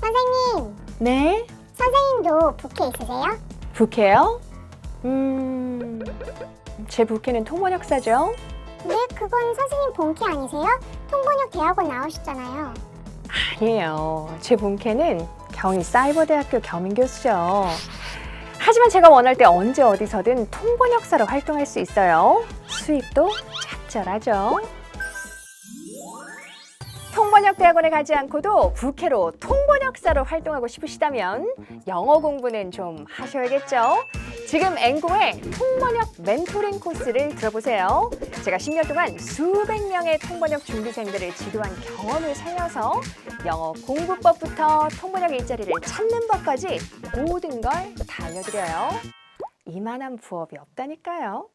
선생님, 네? 선생님도 부캐 있으세요? 부캐요? 음, 제 부캐는 통번역사죠. 네, 그건 선생님 본캐 아니세요? 통번역 대학원 나오셨잖아요. 아니에요. 제 본캐는 경희 사이버대학교 겸임 교수죠. 하지만 제가 원할 때 언제 어디서든 통번역사로 활동할 수 있어요. 수입도 짭짤하죠. 통번역 대학원에 가지 않고도 부캐로 통번역사로 활동하고 싶으시다면 영어 공부는 좀 하셔야겠죠. 지금 앵고의 통번역 멘토링 코스를 들어보세요. 제가 10년 동안 수백 명의 통번역 준비생들을 지도한 경험을 살려서 영어 공부법부터 통번역 일자리를 찾는 법까지 모든 걸 다 알려드려요. 이만한 부업이 없다니까요.